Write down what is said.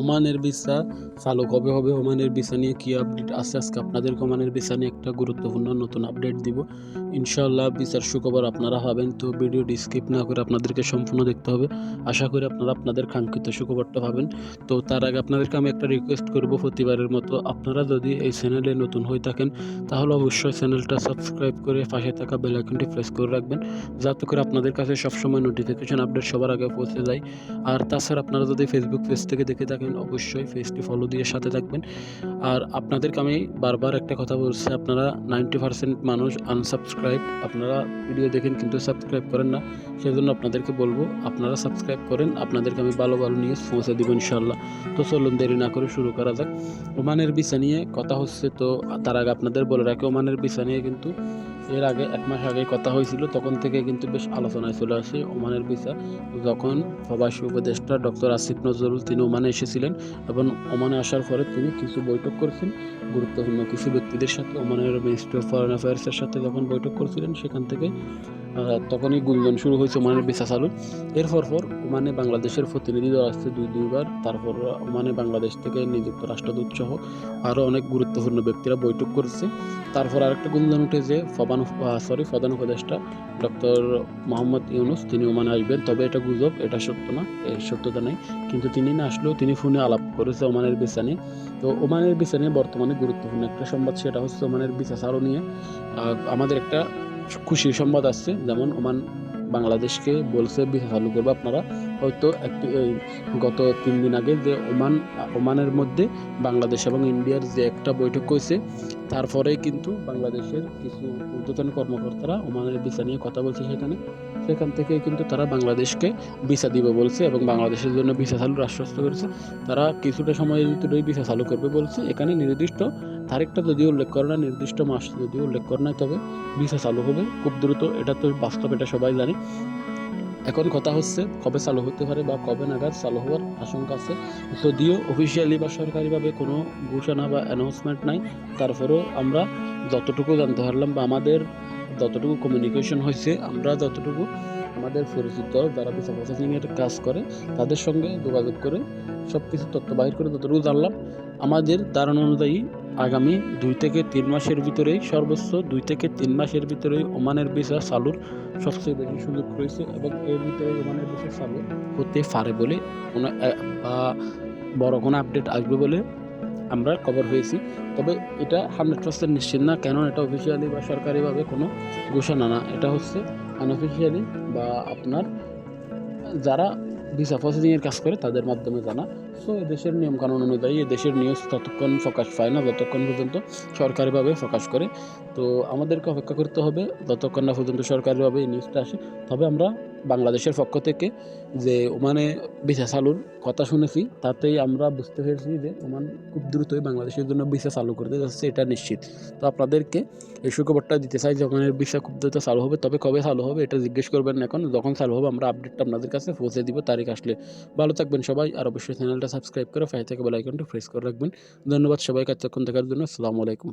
ওমানের ভিসা চালু কবে হবে? ওমানের ভিসা নিয়ে কী আপডেট আছে? আজকে আপনাদেরকে ওমানের ভিসা নিয়ে একটা গুরুত্বপূর্ণ নতুন আপডেট দিব। ইনশাআল্লাহ ভিসার সুখবর আপনারা পাবেন, তো ভিডিওটি স্কিপ না করে আপনাদেরকে সম্পূর্ণ দেখতে হবে। আশা করি আপনারা আপনাদের কাঙ্ক্ষিত সুখবরটা পাবেন। তো তার আগে আপনাদেরকে আমি একটা রিকোয়েস্ট করব প্রতিবারের মতো। আপনারা যদি এই চ্যানেলে নতুন হয়ে থাকেন, তাহলে অবশ্যই চ্যানেলটা সাবস্ক্রাইব করে পাশে থাকা বেল আইকনটি প্রেস করে রাখবেন। যাতে করে আপনাদের কাছে সবসময় নোটিফিকেশন আপডেট সবার আগে পৌঁছে যায়। আর তাছাড়া আপনারা যদি ফেসবুক পেজ থেকে দেখে থাকেন অবশ্যই পেজটি ফলো দিয়ে সাথে থাকবেন। আর আপনাদেরকে আমি বারবার একটা কথা বলছি, আপনারা নাইনটি পার্সেন্ট মানুষ আনসাবস্ক্রাইব আপনারা ভিডিও দেখেন কিন্তু সাবস্ক্রাইব করেন না। সেজন্য আপনাদেরকে বলব, আপনারা সাবস্ক্রাইব করেন, আপনাদেরকে আমি ভালো ভালো নিউজ পৌঁছে দেবো ইনশাল্লাহ তো চলুন দেরি না করে শুরু করা যাক। ওমানের ভিসা নিয়ে কথা হচ্ছে, তো তার আগে আপনাদের বলে রাখি, ওমানের ভিসা নিয়ে কিন্তু এর আগে, এক মাস আগে কথা হয়েছিল, তখন থেকে কিন্তু বেশ আলোচনায় চলে আসে ওমানের ভিসা। যখন প্রবাসী উপদেষ্টা ডক্টর আসিফ নজরুল তিনি ওমানে এসেছিলেন এবং ওমানে আসার পরে তিনি কিছু বৈঠক করেছেন। গুরুত্বপূর্ণ কিছু ব্যক্তিদের সাথে, ওমানের মিনিস্ট্রি অফ ফরেন অ্যাফেয়ার্সের সাথে যখন বৈঠক করছিলেন, সেখান থেকে তখনই গুঞ্জন শুরু হয়েছে ওমানের ভিসা চালু এরপর পর ওমানে বাংলাদেশের প্রতিনিধি দল আসছে দুই, দুইবার। তারপর ওমানে বাংলাদেশ থেকে নিযুক্ত রাষ্ট্রদূত সহ আরও অনেক গুরুত্বপূর্ণ ব্যক্তিরা বৈঠক করেছে। তারপর আরেকটা গুঞ্জন উঠে যে ফবান সরি প্রধান উপদেষ্টা ডক্টর মোহাম্মদ ইউনুস, তিনি ওমানে আসবেন। তবে এটা গুজব, এটা সত্য না এর সত্যতা নেই। কিন্তু তিনি না আসলেও তিনি ফোনে আলাপ করেছে ওমানের ভিসা নিয়ে। তো ওমানের ভিসা নিয়ে বর্তমানে গুরুত্বপূর্ণ একটা সংবাদ, সেটা হচ্ছে ওমানের ভিসা চালু নিয়ে। আমাদের একটা খুশির সংবাদ আসছে, যেমন ওমান বাংলাদেশকে বলছে ভিসা চালু করবে আপনারা। হয়তো একটি, এই, গত তিন দিন আগে যে ওমান, ওমানের মধ্যে বাংলাদেশ এবং ইন্ডিয়ার যে একটা বৈঠক হয়েছে তারপরেই কিন্তু বাংলাদেশের কিছু ঊর্ধ্বতন কর্মকর্তারা ওমানের ভিসা নিয়ে কথা বলছে সেখানে। সেখান থেকে কিন্তু তারা বাংলাদেশকে ভিসা দিবে বলছে এবং বাংলাদেশের জন্য ভিসা চালুর আশ্বস্ত করেছে। তারা কিছুটা সময়ের ভিতরেই ভিসা চালু করবে বলছে। এখানে নির্দিষ্ট তারিখটা যদিও উল্লেখ করে না, নির্দিষ্ট মাস যদিও উল্লেখ করে না, তবে ভিসা চালু হবে। খুব দ্রুত, এটা তো বাস্তব, এটা সবাই জানে। এখন কথা হচ্ছে কবে চালু হতে পারে বা কবে নাগাদ চালু হওয়ার আশঙ্কা আছে। যদিও অফিসিয়ালি বা সরকারিভাবে কোনো ঘোষণা বা অ্যানাউন্সমেন্ট নাই, তারপরেও আমরা যতটুকু জানতে পারলাম বা আমাদের যতটুকু কমিউনিকেশন হয়েছে, আমরা যতটুকু আমাদের পরিচিত যারা ভিসা প্রসেসিংয়ের কাজ করে, তাদের সঙ্গে যোগাযোগ করে সব কিছু তথ্য বাহির করে যতটুকু জানলাম, আমাদের ধারণা অনুযায়ী আগামী দুই থেকে তিন মাসের ভিতরেই, সর্বোচ্চ দুই থেকে তিন মাসের ভিতরেই ওমানের ভিসা চালুর সবচেয়ে বেশি সুযোগ রয়েছে এবং এর ভিতরে ওমানের ভিসা চালু হতে পারে বলে কোনো বা বড় কোনো আপডেট আসবে বলে আমরা খবর হয়েছি তবে এটা হান্ড্রেড পার্সেন্ট নিশ্চিত না কেন এটা অফিসিয়ালি বা সরকারিভাবে কোনো ঘোষণা না। এটা হচ্ছে আনঅফিসিয়ালি বা আপনার যারা ভিসা প্রসেসিংয়ের কাজ করে তাদের মাধ্যমে জানা। সো দেশের নিয়মকানুন অনুযায়ী দেশের নিউজ ততক্ষণ প্রকাশ পায় না, যতক্ষণ পর্যন্ত সরকারিভাবে প্রকাশ করে। তো, আমাদেরকে অপেক্ষা করতে হবে, যতক্ষণ না পর্যন্ত সরকারিভাবে এই নিউজটা আসে, তবে আমরা বাংলাদেশের পক্ষ থেকে যে ওমানে ভিসা চালুর কথা শুনেছি, তাতেই আমরা বুঝতে পেরেছি যে ওমান খুব দ্রুতই বাংলাদেশের জন্য ভিসা চালু করতে যাচ্ছে, এটা নিশ্চিত। তো আপনাদেরকে এই সুখবরটা দিতে চাই যে ওমানের ভিসা খুব দ্রুত চালু হবে, তবে কবে চালু হবে এটা জিজ্ঞেস করবেন এখন। যখন চালু হবে, আমরা আপডেটটা আপনাদের কাছে পৌঁছে দিব, তারিখ আসলে। ভালো থাকবেন সবাই, আর অবশ্যই চ্যানেলটা সাবস্ক্রাইব করে ফাই থেকে বেল আইকনটা প্রেস করে রাখবেন। ধন্যবাদ সবাইকে, এতক্ষণ দেখার জন্য, আসসালামু আলাইকুম।